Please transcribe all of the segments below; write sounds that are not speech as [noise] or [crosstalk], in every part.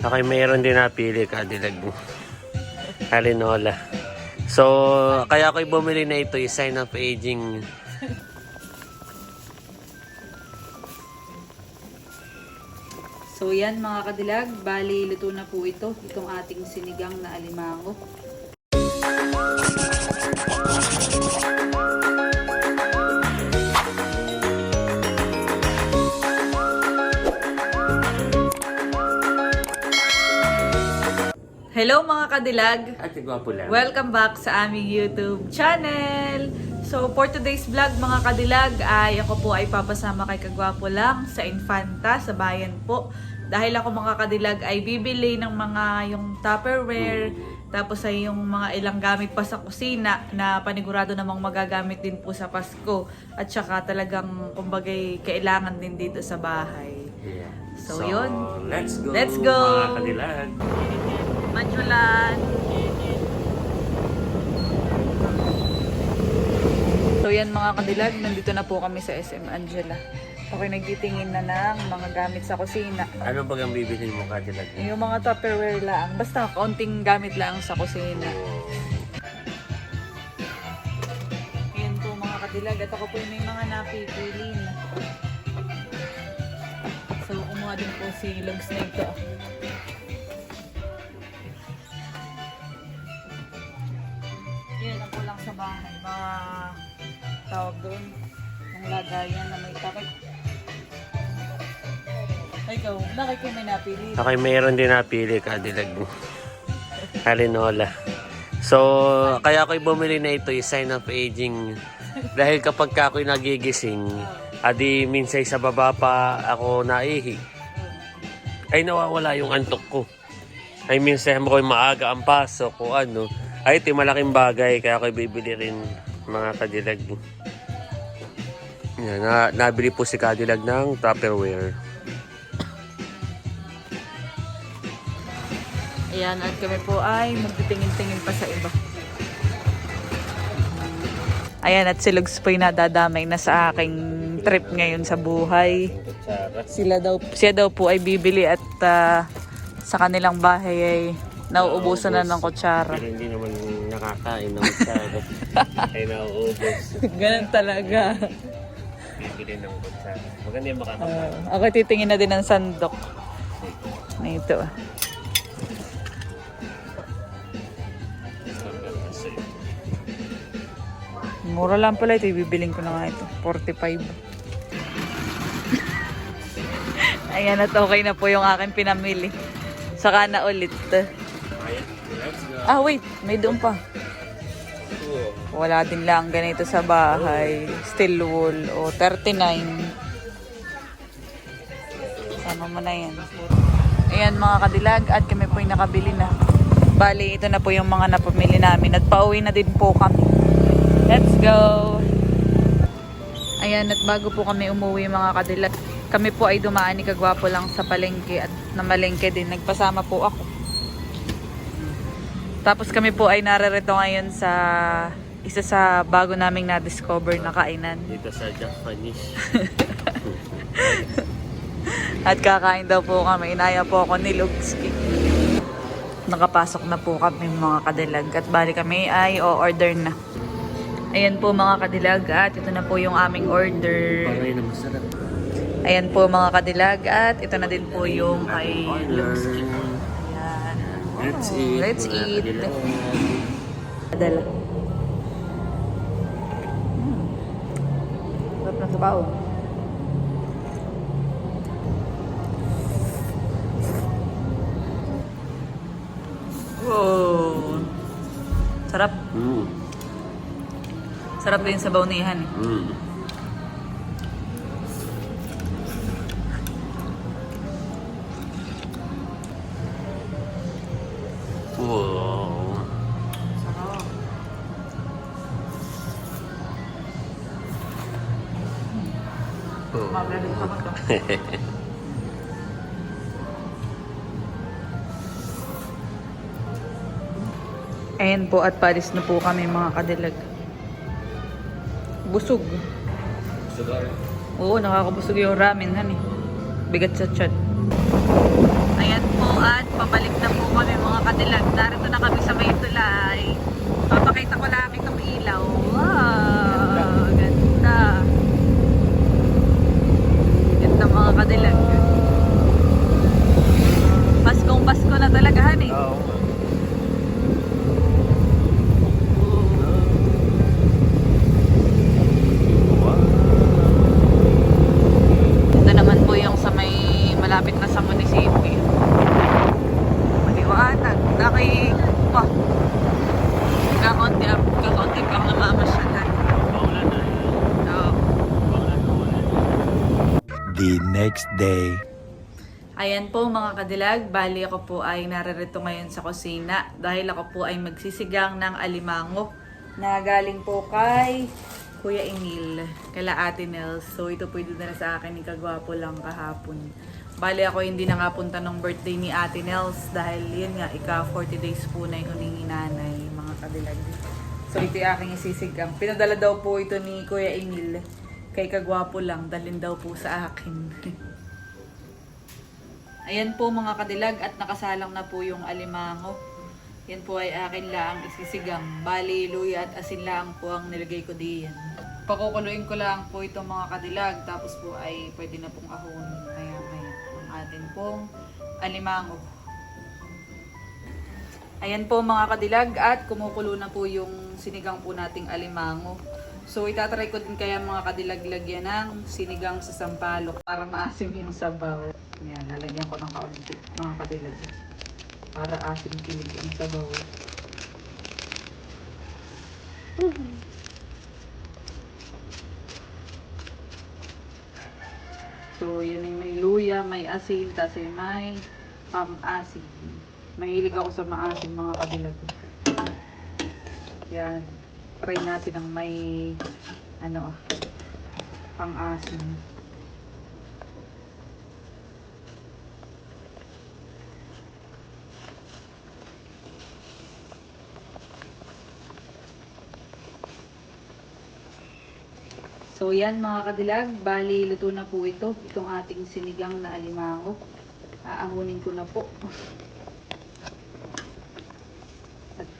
Okay, mayroon din napili ka, dilag. Harinola. So, kaya ako'y bumili na ito, yung sign of aging. So yan mga kadilag, bali luto na po ito, itong ating sinigang na alimango. Hello mga kadilag! At gwapo lang. Welcome back sa aming YouTube channel! So, for today's vlog mga kadilag, ay ako po ay papasama kay Kagwapo lang sa Infanta, sa bayan po. Dahil ako mga kadilag ay bibili ng mga yung Tupperware, tapos ay yung mga ilang gamit pa sa kusina na panigurado namang magagamit din po sa Pasko. At saka talagang, kumbagay, kailangan din dito sa bahay. Yeah. So, yun. Let's go. Let's go. Mga kadilag. Manchulan. So yan mga kadilag, nandito na po kami sa SM Angela. Ako'y nagtitingin na ng mga gamit sa kusina. Ano ba ang bibili mo, kadilag? Yung mga Tupperware lang. Basta kaunting gamit lang sa kusina. Ayan po mga kadilag. At ako po yung may mga napipili na. So kumuha din po si Logs na ito. Bahay. Mga tawag doon. Ang lagayan na may takip. Ikaw, bakit kayo may napili? Okay, mayroon din napili ka, dilag. Harinola. So, kaya ako'y bumili na ito, yung sign of aging. Dahil kapag ka ako'y nagigising, adi minsan sa baba pa ako naihi. Ay nawawala yung antok ko. Ay minsan mo ko'y maaga ang pasok o ano. Ay ito yung malaking bagay kaya ako'y bibili rin mga kadilag. Yan, na, nabili po si kadilag ng Tupperware. Ayan, at kami po ay magtitingin-tingin pa sa iba. Ayan, at si Lugs po yung nadadamay na sa aking trip ngayon sa buhay. Sila daw, siya daw po ay bibili at ah, sa kanilang bahay ay nauubusan na ng kutsara. Pero hindi naman nakakain ng kutsara. [laughs] ay nauubos. Ganun talaga. Bibili ng kutsara. Maganda yung makakain. Ah, ako titingin na din ng sandok. Na ito. Mura lang pala ito. Ibibiling ko na nga ito. 45. [laughs] Ayan at okay na po yung aking pinamili. Saka na ulit. Ah, wait. May doon pa. Wala din lang ganito sa bahay. Steel wool. O, 39. Sama mo na yan. Ayan mga kadilag. At kami po yung nakabili na. Bali, ito na po yung mga napamili namin. At pauwi na din po kami. Let's go! Ayan, at bago po kami umuwi mga kadilag, kami po ay dumaan ni Kagwapo lang sa palengke at na malengke din. Nagpasama po ako. Tapos kami po ay nararito ngayon sa isa sa bago naming na-discover na kainan. Dito sa Japanese. [laughs] At kakain daw po kami. Inaya po ako ni Lugski. Nakapasok na po kami mga kadilag. At bali kami ay o-order na. Ayan po mga kadilag at ito na po yung aming order. Ayan po mga kadilag at ito na din po yung kay Lugski. Let's Oh, eat. Let's eat. kadilag. Dala. Hmm. Sarap na sabaw. Wow. Sarap. Mm. Sarap din sa baunihan. Mm. Wow. Oh. Magaling ka to. Ayan po at palis na po kami mga kadilag. Busog. Sugar. Oo, nakakabusog yung ramen, honey. Bigat sa chat. Ayan po at Pabalik na po kami mga kadilag. Narito na kami sa may tulay. Papakita ko lang itong ilaw. Wow! Ganda. Ganda mga kadilag. Paskong Pasko na talaga, honey. Oo. Ito naman po yung sa may malapit na sa munisipyo. Maliwanag. Naki... Pa. Kakonti, kakonti pang namamasyalan. Paulan na. So, Paulan na ulan. the next day. Ayan po mga kadilag, bali ako po ay naririto ngayon sa kusina dahil ako po ay magsisigang ng alimango na galing po kay Kuya Emil, kala Ate Nels. So ito po dinala sa akin ni Kagwapo lang kahapon. Bali ako hindi na nga punta ng birthday ni Ate Nels dahil yun nga, ika 40 days po na yung huningi nanay mga kadilag. So ito yung aking isisigang. Pinadala daw po ito ni Kuya Emil kay Kagwapo lang, dalhin daw po sa akin. [laughs] Ayan po mga kadilag at nakasalang na po yung alimango. Yan po ay akin lang isisigang. Bali, luya at asin lang po ang nilagay ko diyan. Pakukuluin ko lang po itong mga kadilag tapos po ay pwede na pong ahon. Kaya maya ang atin pong alimango. Ayan po mga kadilag at kumukulo na po yung sinigang po nating alimango. So itatry ko din kaya mga kadilag lagyan ng sinigang sa sampalok para maasim yung sabaw. Yan, lalagyan ko ng kaunti mga kadilag. Para asim kilig ang sabaw. So, yun yung may luya, may asin, kasi may pam-asin. Mahilig ako sa maasim mga kadilag. Yan. Try natin ang may ano pang-asim. So yan mga kadilag, bali luto na po ito. Itong ating sinigang na alimango. Aangunin ko na po. [laughs]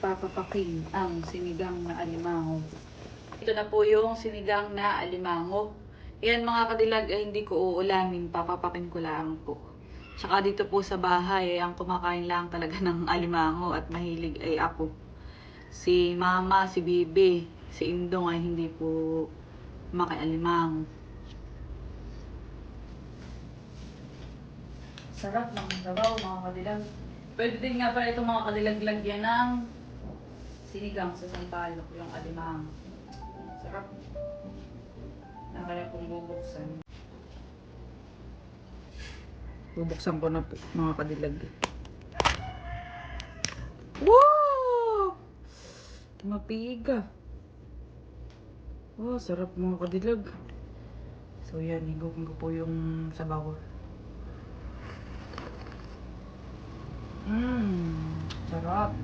At papapakin ang sinigang na alimango. Ito na po yung sinigang na alimango. Yan mga kadilag ay hindi ko uulamin, papapakin ko lang po. Tsaka dito po sa bahay, ang kumakain lang talaga [laughs] ng alimango at mahilig ay ako. Si mama, si bibi, si indong ay hindi po makialimang. Sarap ng sabaw mga kadilag. Pwede din nga pala itong mga kadilag lagyan ng sinigang sa sampalok, yung alimang. Sarap. Na kaya kong bubuksan. Bubuksan ko na mga kadilag. Wow! Mapiga. Oh, sarap mga kadilag. So yan, higupin ko po yung sabaw. Mmm. Sarap.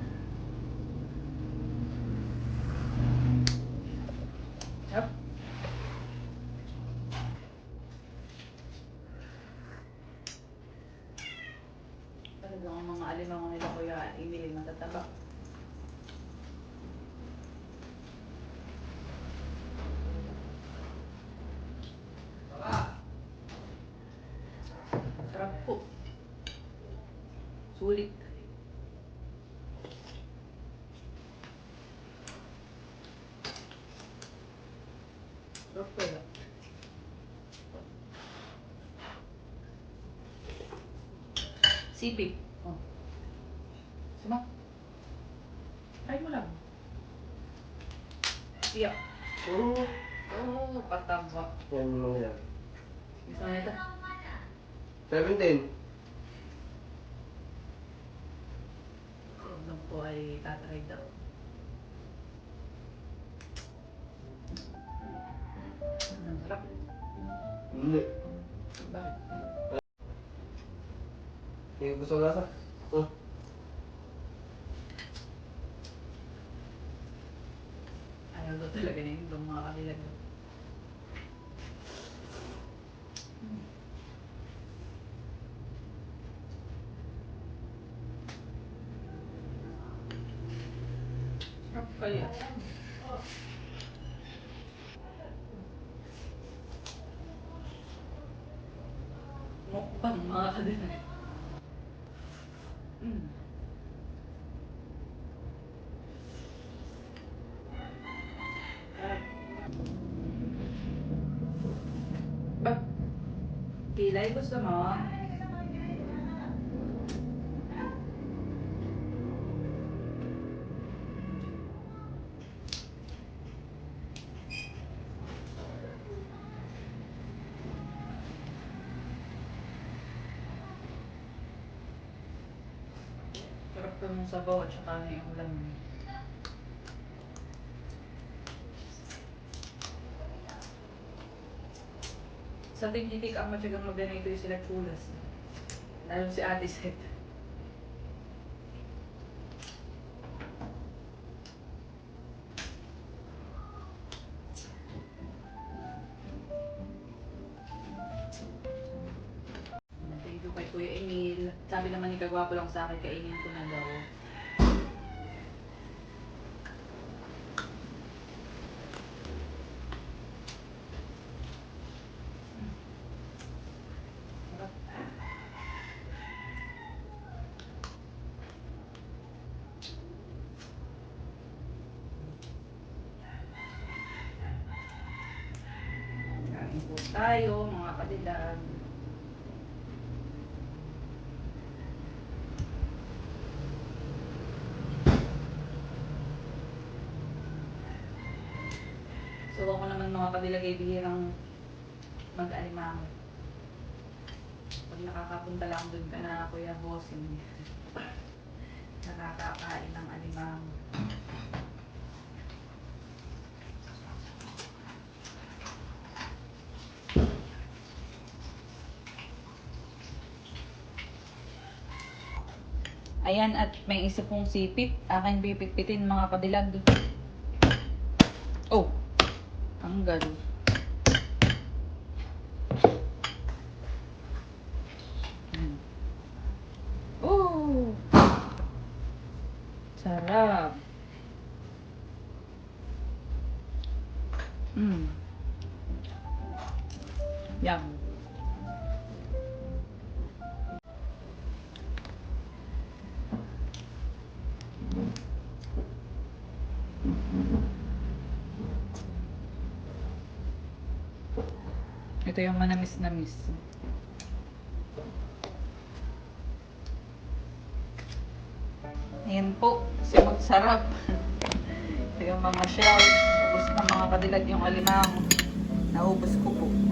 Talagang ang mga alimango nila kuya, Emily matataba. Sarap po. Sulit. Sarap po yan. Sipig. Oh. Sama. Try mo lang. Iya. Oo. Oh, pataba. Yan yung mga yan. Gusto mo ito? 17. Nung po ay tatry daw. Ang sarap. Hindi. Bakit? Hindi ko gusto lasa. 嗯。可以。Pilay gusto mo? Sarap ko ng sabaw at saka yung ulam. Sa tignitik ang matyagang magdanay ito sila chulas. Lalo si Ate Seth. Sabi naman ni Kagwapo lang sa akin, kainin ko na daw. Sarap. Kain po tayo, mga kadilag. So ako naman mga kadilag ay bihirang mag-alimango. Pag nakakapunta lang doon ka na Kuya Bossing, nakakakain ng alimango. Ayan, at may isa pong sipit. Akin pipitpitin mga kadilag. Oh, tanggal. Ito yung manamis-namis. Ayan po, simot sarap. [laughs] Ito yung mga shell. Ubus na mga kadilag yung alimango. Naubos ko po.